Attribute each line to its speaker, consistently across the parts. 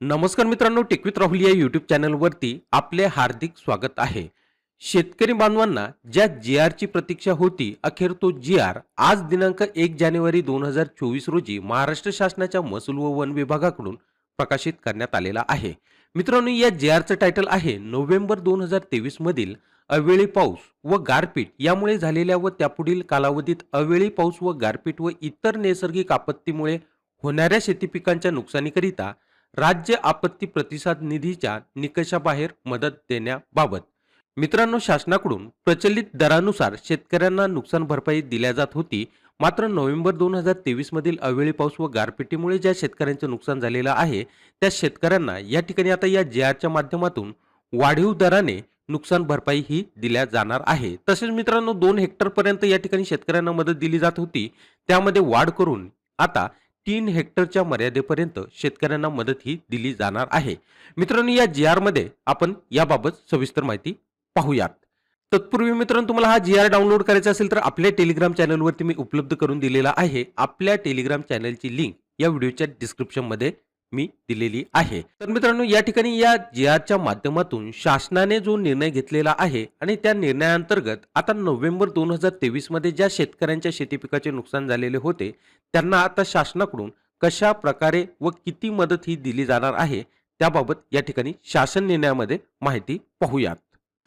Speaker 1: नमस्कार मित्रांनो टिकवित राहुल या यूट्यूब चॅनलवरती आपले हार्दिक स्वागत आहे. शेतकरी बांधवांना ज्या जी आरची प्रतीक्षा होती अखेर तो जी आर आज दिनांक एक जानेवारी दोन हजार चोवीस रोजी महाराष्ट्र शासनाच्या महसूल व वन विभागाकडून प्रकाशित करण्यात आलेला आहे. मित्रांनो या जी आरचं टायटल आहे नोव्हेंबर दोन हजार तेवीस मधील अवेळी पाऊस व गारपीट. यामुळे झालेल्या व त्यापुढील कालावधीत अवेळी पाऊस व गारपीट व इतर नैसर्गिक आपत्तीमुळे होणाऱ्या शेती पिकांच्या नुकसानीकरिता राज्य आपत्ती प्रतिसाद निधीच्या निकषाबाहेर मदत देण्याबाबत. मित्रांनो शासनाकडून प्रचलित दरानुसार शेतकऱ्यांना नुकसान भरपाई दिल्या जात होती. मात्र नोव्हेंबर दोन हजार तेवीस मधील अवेळी पाऊस व गारपिटीमुळे ज्या शेतकऱ्यांचं नुकसान झालेलं आहे त्या शेतकऱ्यांना या ठिकाणी आता या जे आरच्या माध्यमातून वाढीव दराने नुकसान भरपाई ही दिल्या जाणार आहे. तसेच मित्रांनो दोन हेक्टरपर्यंत या ठिकाणी शेतकऱ्यांना मदत दिली जात होती. त्यामध्ये वाढ करून आता तीन हेक्टरच्या मर्यादेपर्यंत शेतकऱ्यांना मदत ही दिली जाणार आहे. मित्रांनो या जी आरमध्ये आपण याबाबत सविस्तर माहिती पाहूयात. तत्पूर्वी मित्रांनो तुम्हाला हा जी आर डाउनलोड करायचा असेल तर आपल्या टेलिग्राम चॅनलवरती मी उपलब्ध करून दिलेला आहे. आपल्या टेलिग्राम चॅनलची लिंक या व्हिडिओच्या डिस्क्रिप्शनमध्ये मी दिलेली आहे. तर मित्रांनो या ठिकाणी या जी आरच्या माध्यमातून शासनाने जो निर्णय घेतलेला आहे आणि त्या निर्णयाअंतर्गत आता नोव्हेंबर दोन हजार तेवीसमध्ये ज्या शेतकऱ्यांच्या शेती पिकाचे नुकसान झालेले होते त्यांना आता शासनाकडून कशा प्रकारे व किती मदत ही दिली जाणार आहे त्याबाबत या ठिकाणी शासन निर्णयामध्ये माहिती पाहूयात.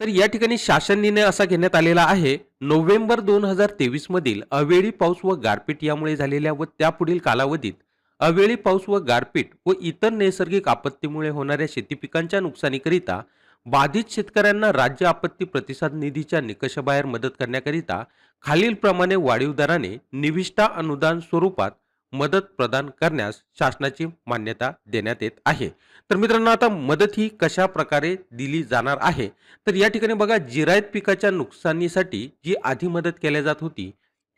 Speaker 1: तर या ठिकाणी शासन निर्णय असा घेण्यात आलेला आहे नोव्हेंबर दोन हजार तेवीस मधील अवेळी पाऊस व गारपीट यामुळे झालेल्या व त्यापुढील कालावधीत अवेळी पाऊस व गारपीट व इतर नैसर्गिक आपत्तीमुळे होणाऱ्या शेती पिकांच्या नुकसानीकरिता बाधित शेतकऱ्यांना राज्य आपत्ती प्रतिसाद निधीच्या निकषाबाहेर मदत करण्याकरिता खालीलप्रमाणे वाढीव दराने निविष्ठा अनुदान स्वरूपात मदत प्रदान करण्यास शासनाची मान्यता देण्यात येत आहे. तर मित्रांनो आता मदत ही कशा प्रकारे दिली जाणार आहे? तर या ठिकाणी बघा जिरायत पिकाच्या नुकसानीसाठी जी आधी मदत केल्या जात होती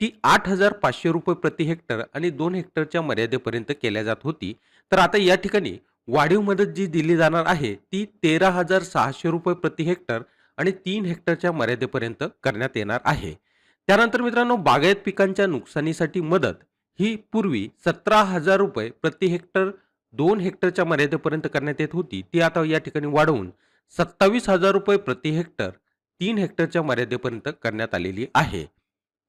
Speaker 1: ती आठ हजार पाचशे रुपये प्रति हेक्टर आणि दोन हेक्टरच्या मर्यादेपर्यंत केल्या जात होती. तर आता या ठिकाणी वाढीव मदत जी दिली जाणार आहे ती तेरा हजार सहाशे रुपये प्रति हेक्टर आणि तीन हेक्टरच्या मर्यादेपर्यंत करण्यात येणार आहे. त्यानंतर मित्रांनो बागायत पिकांच्या नुकसानीसाठी मदत ही पूर्वी सतरा हजार रुपये प्रति हेक्टर दोन हेक्टरच्या मर्यादेपर्यंत करण्यात येत होती. ती आता या ठिकाणी वाढवून सत्तावीस हजार रुपये प्रति हेक्टर तीन हेक्टरच्या मर्यादेपर्यंत करण्यात आलेली आहे.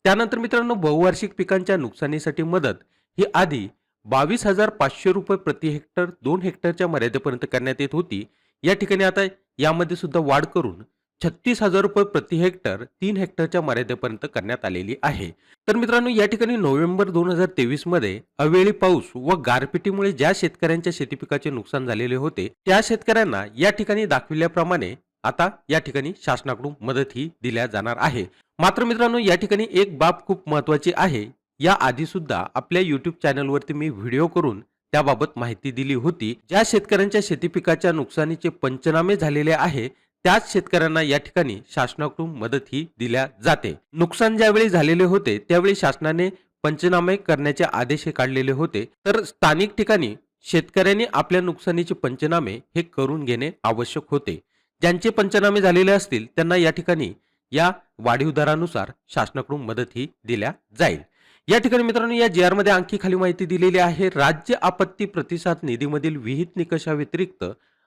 Speaker 1: त्यानंतर मित्रांनो बहुवार्षिक पिकांच्या नुकसानीसाठी मदत ही आधी बावीस हजार पाचशे रुपये प्रति हेक्टर दोन हेक्टरच्या मर्यादेपर्यंत करण्यात येत होती. या ठिकाणी आता यामध्ये सुद्धा वाढ करून छत्तीस हजार रुपये प्रति हेक्टर तीन हेक्टरच्या मर्यादेपर्यंत करण्यात आलेली आहे. तर मित्रांनो या ठिकाणी नोव्हेंबर दोन हजार तेवीसमध्ये अवेळी पाऊस व गारपिटीमुळे ज्या शेतकऱ्यांच्या शेती पिकाचे नुकसान झालेले होते त्या शेतकऱ्यांना या ठिकाणी दाखविल्याप्रमाणे आता या ठिकाणी शासनाकडून मदत ही दिल्या जाणार आहे. मात्र मित्रांनो या ठिकाणी एक बाब खूप महत्वाची आहे. या आधी सुद्धा आपल्या युट्यूब चॅनलवरती मी व्हिडिओ करून त्याबाबत माहिती दिली होती. ज्या शेतकऱ्यांच्या शेती पिकाच्या नुकसानीचे पंचनामे झालेले आहे त्याच शेतकऱ्यांना या ठिकाणी शासनाकडून मदत ही दिल्या जाते. नुकसान ज्यावेळी झालेले होते त्यावेळी शासनाने पंचनामे करण्याचे आदेश हे काढलेले होते. तर स्थानिक ठिकाणी शेतकऱ्यांनी आपल्या नुकसानीचे पंचनामे हे करून घेणे आवश्यक होते. ज्यांचे पंचनामे झालेले असतील त्यांना या ठिकाणी या वाढीव दरानुसार शासनाकडून मदतही दिल्या जाईल. या ठिकाणी मित्रांनो या जी आरमध्ये आणखी खाली माहिती दिलेली आहे राज्य आपत्ती प्रतिसाद निधीमधील विहित निकषाव्यतिरिक्त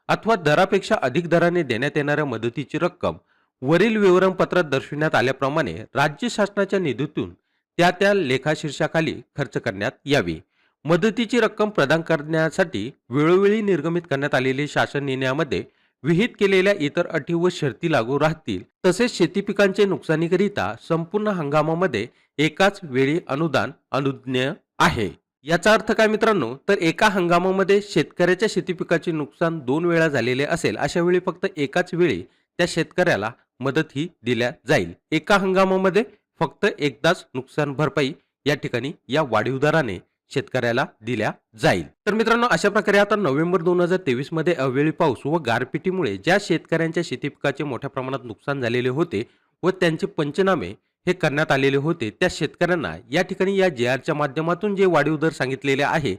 Speaker 1: अथवा दरापेक्षा अधिक दराने देण्यात येणाऱ्या मदतीची रक्कम वरील विवरणपत्रात दर्शविण्यात आल्याप्रमाणे राज्य शासनाच्या निधीतून त्या त्या लेखाशीर्षाखाली खर्च करण्यात यावी. मदतीची रक्कम प्रदान करण्यासाठी वेळोवेळी निर्गमित करण्यात आलेले शासन निर्णयामध्ये विहित केलेल्या इतर अटी व शर्ती लागू राहतील. तसेच शेती पिकांचे नुकसानीकरिता संपूर्ण हंगामामध्ये एकाच वेळी अनुदान अनुज्ञ आहे. याचा अर्थ काय मित्रांनो? तर एका हंगामामध्ये शेतकऱ्याच्या शेती पिकाचे नुकसान दोन वेळा झालेले असेल अशा वेळी फक्त एकाच वेळी त्या शेतकऱ्याला मदत ही दिल्या जाईल. एका हंगामामध्ये फक्त एकदाच नुकसान भरपाई या ठिकाणी या वाढीव दराने शेतकऱ्याला दिल्या जाईल. तर मित्रांनो अशा प्रकारे आता नोव्हेंबर दोन हजार तेवीसमध्ये अवेळी पाऊस व गारपिटीमुळे ज्या शेतकऱ्यांच्या शेती पिकाचे मोठ्या प्रमाणात नुकसान झालेले होते व त्यांचे पंचनामे हे करण्यात आलेले होते त्या शेतकऱ्यांना या ठिकाणी या जे आरच्या माध्यमातून जे वाढीव दर सांगितलेले आहे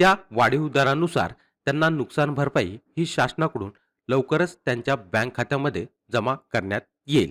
Speaker 1: त्या वाढीव दरानुसार त्यांना नुकसान भरपाई ही शासनाकडून लवकरच त्यांच्या बँक खात्यामध्ये जमा करण्यात येईल.